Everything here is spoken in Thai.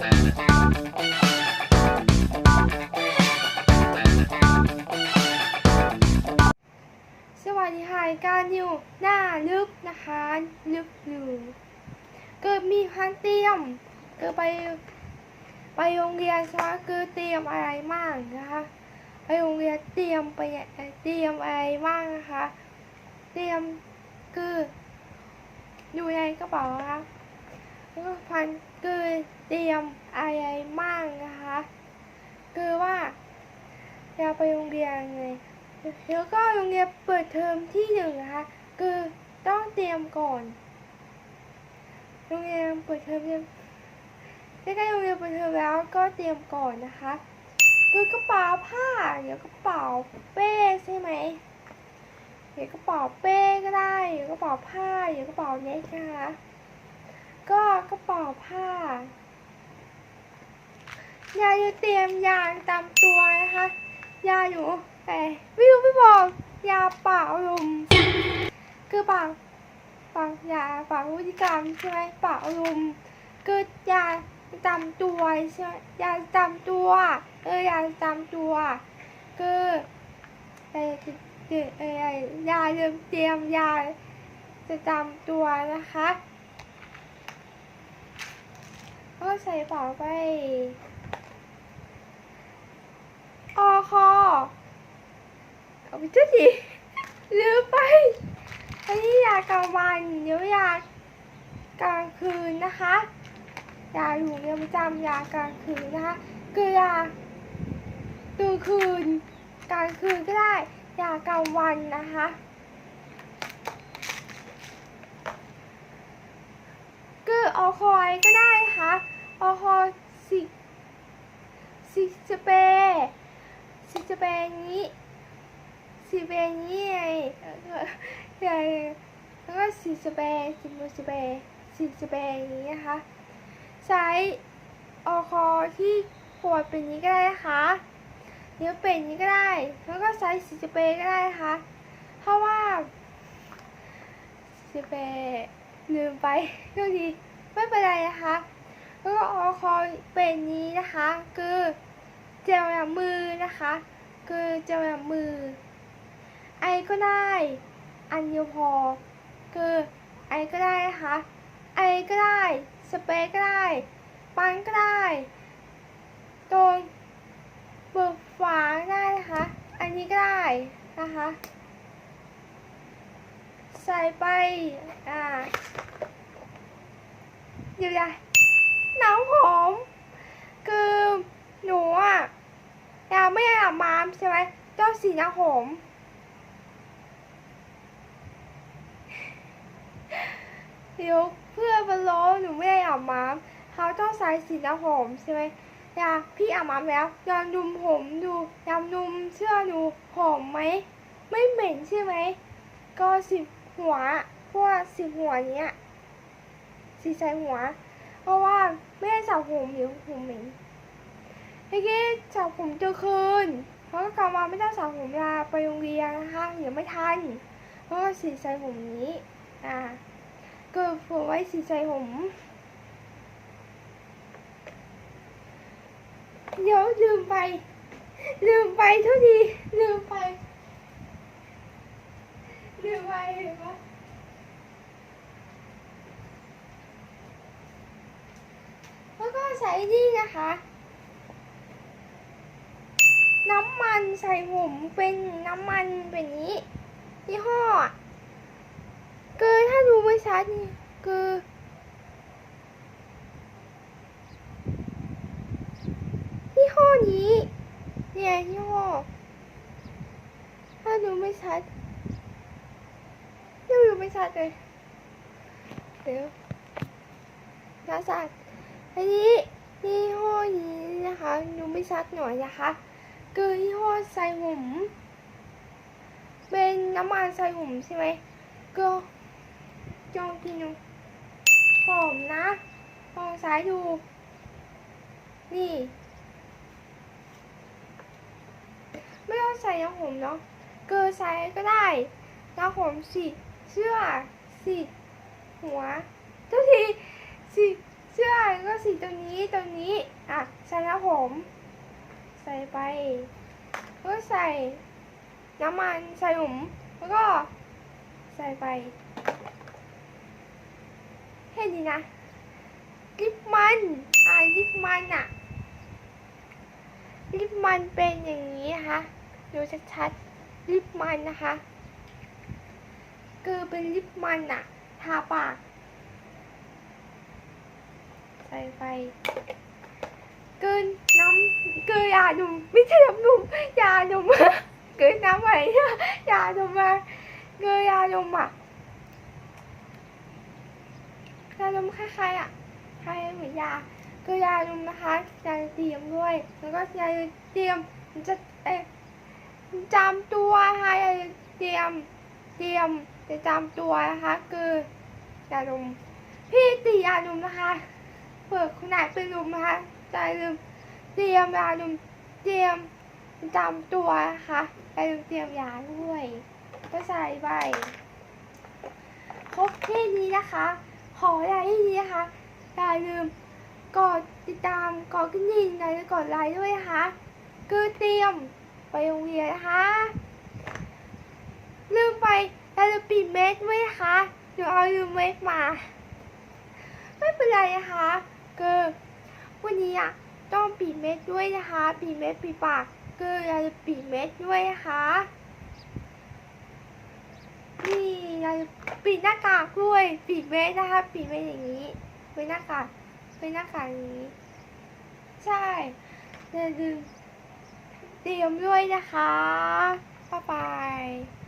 สวัสดีค่ะการนิวหน้าลึกนะคะลึกอยู่เกิดมีพันเตรียม เกิดไป ไปโรงเรียนใช่ไหมคือเตรียมอะไรมากนะคะไปโรงเรียนเตรียมไปเตรียมอะไรมากนะคะเตรียมคืออยู่ในกระเป๋านะคะแล้วก็พัน คือเตรียมอะไรมากนะคะ คือว่าจะไปโรงเรียนไงแล้วก็โรงเรียนเปิดเทอมที่หนึ่งนะคะ คือต้องเตรียมก่อน โรงเรียนเปิดเทอมเนี่ยใกล้ๆโรงเรียนเปิดเทอมแล้วก็เตรียมก่อนนะคะ คือกระเป๋าผ้าเดี๋ยวกระเป๋าเป้ใช่ไหมเดี๋ยวกระเป๋าเป้ก็ได้เดี๋ยวกระเป๋าผ้าเดี๋ยวกระเป๋าเน็ตนะคะ ก็กระเป๋าผ้ายาจะเตรียมยาตามตัวนะคะ ยาอยู่แต่ไม่รู้ไม่บอก ยาเป่าลมคือป่าปล่ายาปล่าพฤติกรรมใช่ไหมเป่าลมคือยาจำตัวใช่ไหมยาจำตัวเออยาจำตัวคือเออเออเออยาเตรียมเตรียมยาจะจำตัวนะคะ ก็ใส่เปล่าไปอคอเอาไปจุดดิลืมไปอันนี้ยากลางวันเดี๋ยวยากลางคืนนะคะยาอยู่เรียนประจำยากลางคืนนะคะคือยากลางคืนกลางคืนก็ได้ยากลางวันนะคะ คอคอยก็ได้นะคะออคอยสิสิสเปย์สิจะเปย์นี้สิเปย์นี้ไงแล้วก็แล้วก็สีสเปย์สีมือสเปรย์สีสเปย์นี้นะคะใช้ออคอที่ขวดเป็นนี้ก็ได้นะคะเดี๋ยวเป็นนี้ก็ได้ แล้วก็ใช้สีสเปย์ก็ได้นะคะเพราะว่าสีสเปย์ลืมไปก็ดี ไม่เป็นไรนะคะแล้วก็ออคอเป็นนี้นะคะ คือเจลล้างมือนะคะ คือเจลล้างมือ ไอก็ได้ อันเดียวพอ คือไอก็ได้นะคะไอก็ได้สเปรย์ก็ได้ปันก็ได้ตรงเบิกฝาได้นะคะ อันนี้ก็ได้นะคะ ใส่ไป อ่า เดี๋ยวได้น้ำหอมคือหนูอะยากไม่อยากอาบน้ำใช่ไหมเจ้าสีน้ำหอมเดี๋ยวเพื่อนมาล้อหนูไม่ได้อาบน้ำเขาต้องใส่สีน้ำหอมใช่ไหมอยากพี่อาบน้ำแล้วยอมดุมผมดูยอมดุมเชื่อหนูหอมไหมไม่เหม็นใช่ไหมก็สิบหัวพวกสิบหัวเนี้ย สีใส่หัว เพราะว่าไม่ได้สระผมเดี๋ยวผมเหม็นเมื่อกี้สระผมเจอคืนเพราะก็กลับมาไม่ต้สระผมลาไปโรงเรียนนะคะเดี๋ยวไม่ทัน เพราะว่าสีใส่ผมนี้อ่าก็ผมไว้สีใส่ผมเดี๋ยวลืมไป ลืมไปทุกทีลืมไปลืมไปเห็นปะ แล้วก็ ใส่นี่นะคะ น้ำมันใส่ผมเป็นน้ำมันแบบนี้ยี่ห้ออะคือถ้าดูไม่ชัดคือยี่ห้อนี้ เนี่ยยี่ห้อถ้าดูไม่ชัดยังดูไม่ชัดเลยเดี๋ยวน่าชัด อันนี้ยี่ห้อนี้นะคะดูไม่ชัดหน่อยนะคะคือยี่ห้อใส่ผมเป็นน้ำมันใส่ผมใช่ไหมก็จองกินดูหอมนะลองใช้ดู นี่ ไม่ต้องใส่น้ำหอมเนาะเกลือใส่ก็ได้น้ำหอมสีเสื้อสีหัวทุกทีสี สี เสื้อแล้วก็สี ตัวนี้ตัวนี้ อะใส่น้ำผม ใส่ไปแล้วก็ใส่น้ำมันใส่หมุมแล้วก็ใส่ไปแค่นี้นะลิปมันอ่าลิปมันอะลิปมันเป็นอย่างนี้นะคะดูชัดๆลิปมันนะคะ คือเป็นลิปมันอะทาปาก ใส่ไปเกินน้ำเกินยาดมไม่ใช่น้ำนมยาดมเกินน้ำอะไรยาดมมาเกินยาดมอะยาดมคล้ายๆอะคล้ายเหมือนยาเกินยาดมนะคะยาเตรียมด้วยแล้วก็ยาเตรียมจะเอ๊ะจำตัวนะคะยาเตรียมเตรียมจะจำตัวนะคะ คือยาดมพี่ตียาดมนะคะ เปิดขนาดเป็นลุมนะคะใจลืมเตรียมยาลุมเตรียมจำตัวนะคะใจลืมเตรียมยาด้วยก็ใส่ไปครบแค่นี้นะคะ ขออะไรที่นี้นะคะอย่าลืมกดติดตามกดกระดิ่งและกดไลค์ด้วยนะคะคือเตรียมไปโรงเรียนนะคะลืมไปอย่าลืมปิดเม็ดด้วยนะคะเดี๋ยวเอาลืมเม็ดมา ไม่เป็นไรนะคะคือวันนี้อะต้องปิด เม็ดด้วยนะคะปิดเม็ดปิดปากคือเราจะปิดเม็ดด้วยนะคะนี่เราจะปิดหน้ากากด้วยปิดเม็ดนะคะปิดเม็ดอย่างนี้เป็นหน้ากากเป็นหน้ากากอย่างนี้ ใช่อย่าลืมเตรียมด้วยนะคะบ๊ายบาย